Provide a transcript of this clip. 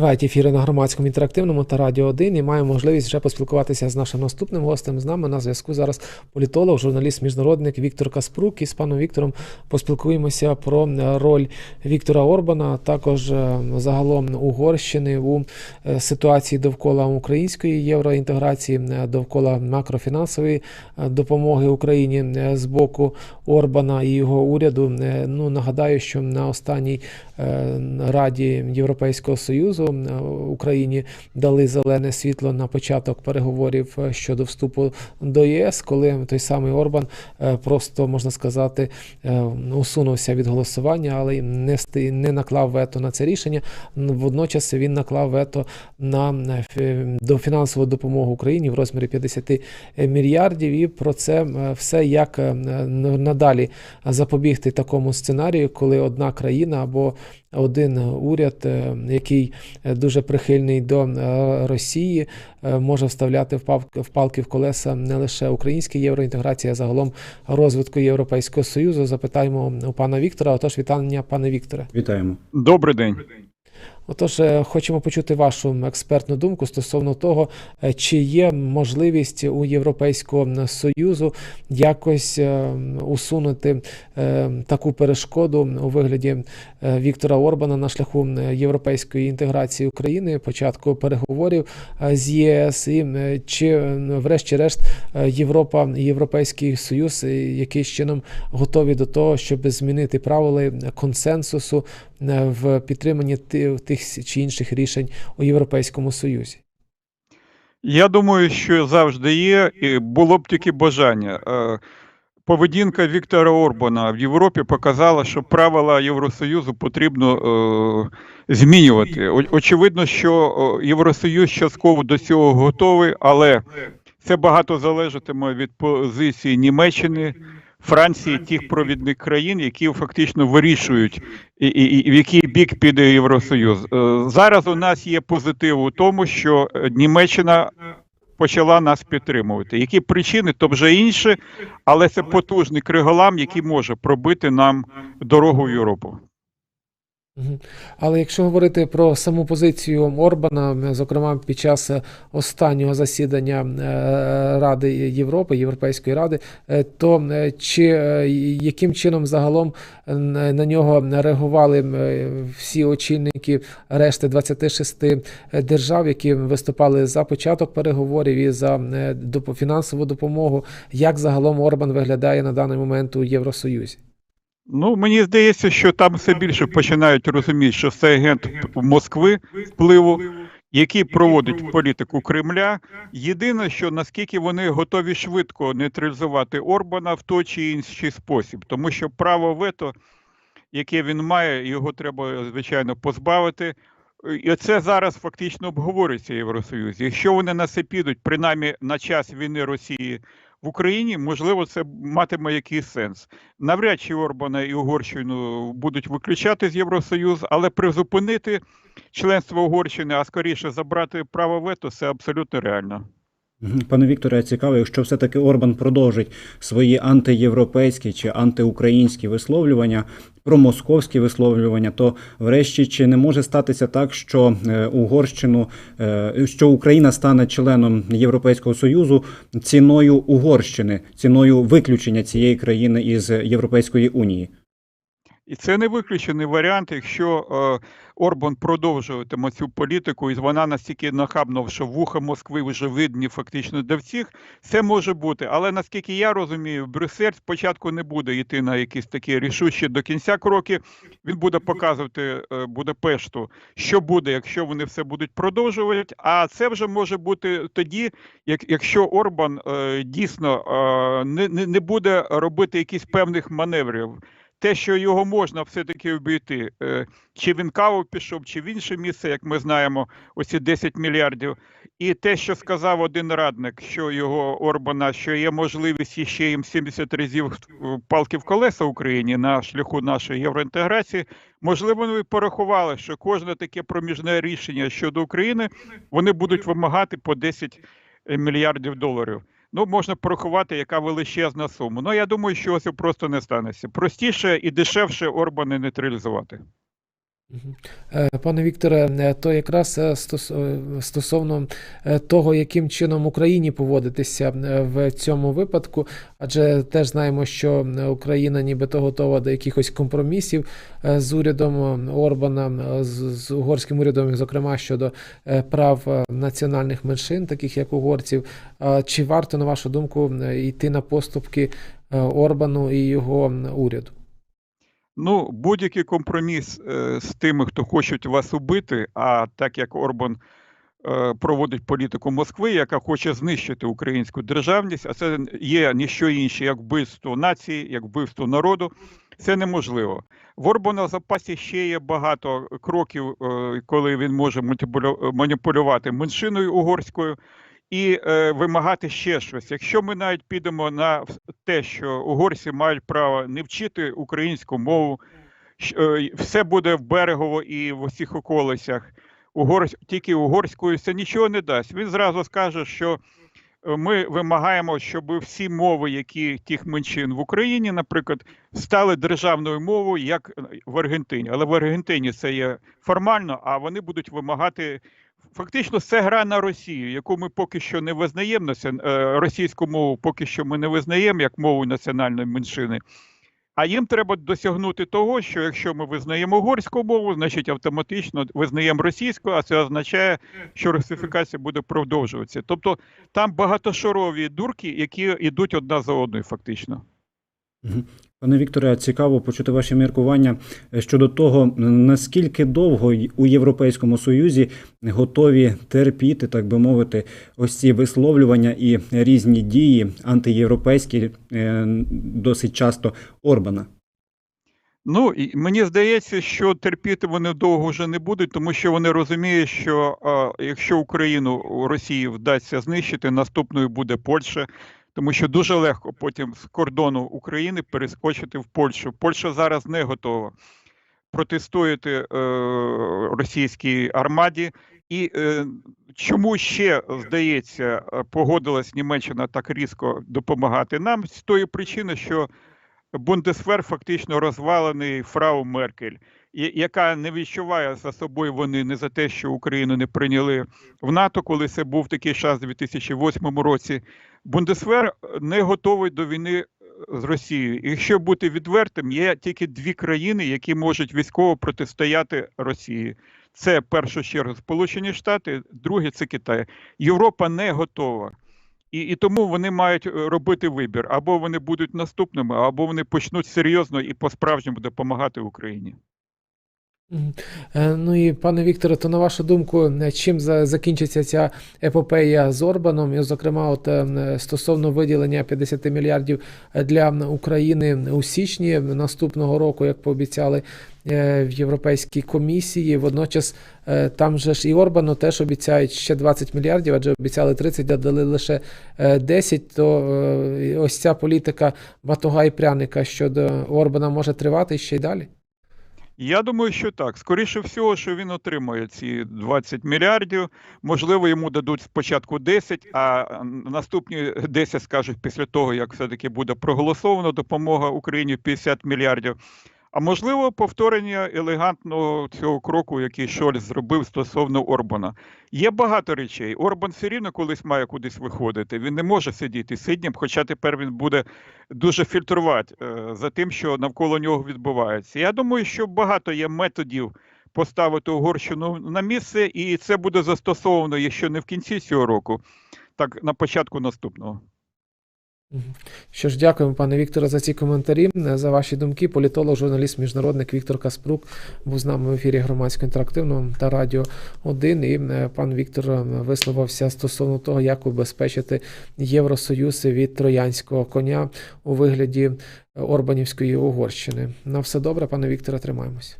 Тривають ефіри на громадському інтерактивному та радіо 1 і маємо можливість вже поспілкуватися з нашим наступним гостем. З нами на зв'язку зараз політолог, журналіст, міжнародник Віктор Каспрук. І з паном Віктором поспілкуємося про роль Віктора Орбана, також е, загалом Угорщини у е, ситуації довкола української євроінтеграції, е, довкола макрофінансової допомоги Україні з боку Орбана і його уряду. Ну нагадаю, що на останній Раді Європейського Союзу е, Україні дали зелене світло на початок переговорів е, щодо вступу до ЄС, коли той самий Орбан е, просто можна сказати е, усунувся від голосування, але не не наклав вето на це рішення. Водночас він наклав вето на е, до фінансову допомогу Україні в розмірі 50 мільярдів. І про це е, все як е, надалі запобігти такому сценарію, коли одна країна або один уряд, е, який е, дуже прихильний до е, Росії, може вставляти в палки в колеса не лише українській євроінтеграції, а загалом розвитку Європейського Союзу. Запитаємо у пана Віктора. Отож, вітання, пане Вікторе. Вітаємо. Добрий день. Отож, е, хочемо почути вашу експертну думку стосовно того, е, чи є можливість у Європейського Союзу якось е, усунути таку перешкоду у вигляді Віктора Орбана на шляху європейської інтеграції України, початку переговорів з ЄС, і чи врешті-решт Європа і Європейський Союз якийсь чином готові до того, щоб змінити правила консенсусу в підтриманні ти- тих чи інших рішень у Європейському Союзі. Я думаю, що завжди є, і було б тільки бажання. Е, Поведінка Віктора Орбана в Європі показала, що правила Євросоюзу потрібно е, змінювати. Очевидно, що Євросоюз частково до цього готовий, але це багато залежатиме від позиції Німеччини, Франції, тих провідних країн, які фактично вирішують, і, і, і в який бік піде Євросоюз. Е, Зараз у нас є позитив у тому, що Німеччина почала нас підтримувати. Які причини, то вже інше, але це потужний криголам, який може пробити нам дорогу в Європу. Але якщо говорити про саму позицію Орбана, зокрема під час е, останнього засідання е, Ради Європи, Європейської ради, е, то чи яким чином загалом на нього реагували всі очільники решти 26 держав, які виступали за початок переговорів і за фінансову допомогу, як загалом Орбан виглядає на даний момент у Євросоюзі? Ну, мені здається, що там все більше починають розуміти, що це агент Москви впливу, який проводить політику Кремля. Єдине, що наскільки вони готові швидко нейтралізувати Орбана в той чи інший спосіб, тому що право вето, яке він має, його треба звичайно позбавити. І це зараз фактично обговорюється в Євросоюзі. Якщо вони на це підуть, принаймні на час війни Росії в Україні, можливо, це матиме якийсь сенс. Навряд чи Орбана і Угорщину будуть виключати з Євросоюзу, але призупинити членство Угорщини, а скоріше забрати право вето, це абсолютно реально. Пане Вікторе, цікаво, якщо все-таки Орбан продовжить свої антиєвропейські чи антиукраїнські висловлювання, промосковські висловлювання, то врешті чи не може статися так, що е, Угорщину, е, що Україна стане членом Європейського Союзу ціною Угорщини, ціною виключення цієї країни із Європейської унії? І це не виключений варіант, якщо е, Орбан продовжуватиме цю політику, і вона настільки нахабно, що вуха Москви вже видні фактично для всіх, це може бути. Але наскільки я розумію, Брюссель спочатку не буде йти на якісь такі рішучі до кінця кроки. Він буде показувати е, Будапешту, що буде, якщо вони все будуть продовжувати. А це вже може бути тоді, як, якщо Орбан е, дійсно не буде робити якісь певних маневрів те, що його можна все-таки обійти, е, чи він каву пішов, чи в інше місце, як ми знаємо, оці 10 мільярдів. І те, що сказав один радник, що його Орбана, що є можливість іще їм 70 разів палки в колеса Україні на шляху нашої євроінтеграції, можливо, вони порахували, що кожне таке проміжне рішення щодо України вони будуть вимагати по 10 мільярдів доларів. Ну, можна порахувати, яка величезна сума. Ну, я думаю, що ось просто не станеться. Простіше і дешевше Орбани нейтралізувати. Е, Пане Вікторе, е, то якраз е, стосовно того, яким чином Україні поводитися в цьому випадку, адже теж знаємо, що Україна нібито готова до якихось компромісів з урядом Орбана, з, угорським урядом, зокрема щодо прав національних меншин, таких як угорців. Чи варто, на вашу думку, йти на поступки Орбану і його уряду? Ну, будь-який компроміс е, з тими, хто хочуть вас убити, а так як Орбан е, проводить політику Москви, яка хоче знищити українську державність, а це є ніщо інше, як вбивство нації, як вбивство народу, це неможливо. В Орбана в запасі ще є багато кроків, е, коли він може маніпулювати меншиною угорською. І е, вимагати ще щось. Якщо ми навіть підемо на те, що угорці мають право не вчити українську мову, е, все буде в берегово і в усіх околицях, угорсь, тільки угорською це нічого не дасть. Він зразу скаже, що е, ми вимагаємо, щоб всі мови, які тих меншин в Україні, наприклад, стали державною мовою, як е, в Аргентині. Але в Аргентині це є формально, а вони будуть вимагати. Фактично, це гра на Росію, яку ми поки що не визнаємо. е, Російську мову поки що ми не визнаємо як мову національної меншини. А їм треба досягнути того, що якщо ми визнаємо угорську мову, значить автоматично визнаємо російську, а це означає, що русифікація буде продовжуватися. Тобто там багатошарові дурки, які йдуть одна за одною, фактично. Пане Вікторе, цікаво почути ваші міркування е, щодо того, наскільки довго у Європейському Союзі готові терпіти, так би мовити, ось ці висловлювання і різні дії антиєвропейські е, досить часто Орбана. Ну і мені здається, що терпіти вони довго вже не будуть, тому що вони розуміють, що е, якщо Україну Росії вдасться знищити, наступною буде Польща, тому що дуже легко потім з кордону України перескочити в Польщу. Польща зараз не готова протистояти е, російській армаді. І е, чому ще здається, погодилась Німеччина так різко допомагати нам з тої причини, що Бундесвер фактично розвалений фрау Меркель, яка не відчуває за собою вони не за те, що Україну не прийняли в НАТО, коли це був такий час у 2008 році. Бундесвер не готовий до війни е, з Росією. І Якщо бути відвертим, є тільки дві країни, які можуть військово протистояти Росії. Це першу чергу Сполучені Штати, друге це Китай. Європа не готова. І, і тому вони мають е, робити вибір: або вони будуть наступними, або вони почнуть серйозно і по-справжньому допомагати Україні. Е, Ну і пане Вікторе, то на вашу думку, е, чим за- закінчиться ця епопея з Орбаном, і, зокрема, от е, стосовно виділення 50 мільярдів для України у січні наступного року, як пообіцяли в Європейській комісії. Водночас там же ж і Орбану теж обіцяють ще 20 мільярдів, адже обіцяли 30, а дали лише е, 10. То ось ця політика батога і пряника щодо Орбана може тривати ще й далі. Я думаю, що так. Скоріше всього, що він отримає ці 20 мільярдів. Можливо, йому дадуть спочатку 10, а наступні 10 скажуть після того, як все-таки буде проголосовано допомога Україні 50 мільярдів. А можливо, повторення елегантного цього кроку, який Шольц зробив стосовно Орбана. Є багато речей. Орбан все рівно колись має кудись виходити. Він не може сидіти сиднім, хоча тепер він буде дуже фільтрувати е, за тим, що навколо нього відбувається. Я думаю, що багато є методів поставити Угорщину на місце, і це буде застосовано, якщо не в кінці цього року, так на початку наступного. Що ж, дякуємо, пане Вікторе, за ці коментарі, е, за ваші думки. Політолог, журналіст, міжнародник Віктор Каспрук був з нами в ефірі громадського інтерактивного та радіо 1. І е, пан Віктор е, висловився стосовно того, як убезпечити Євросоюз від троянського коня у вигляді Орбанівської Угорщини. На все добре, пане Вікторе, тримаємось.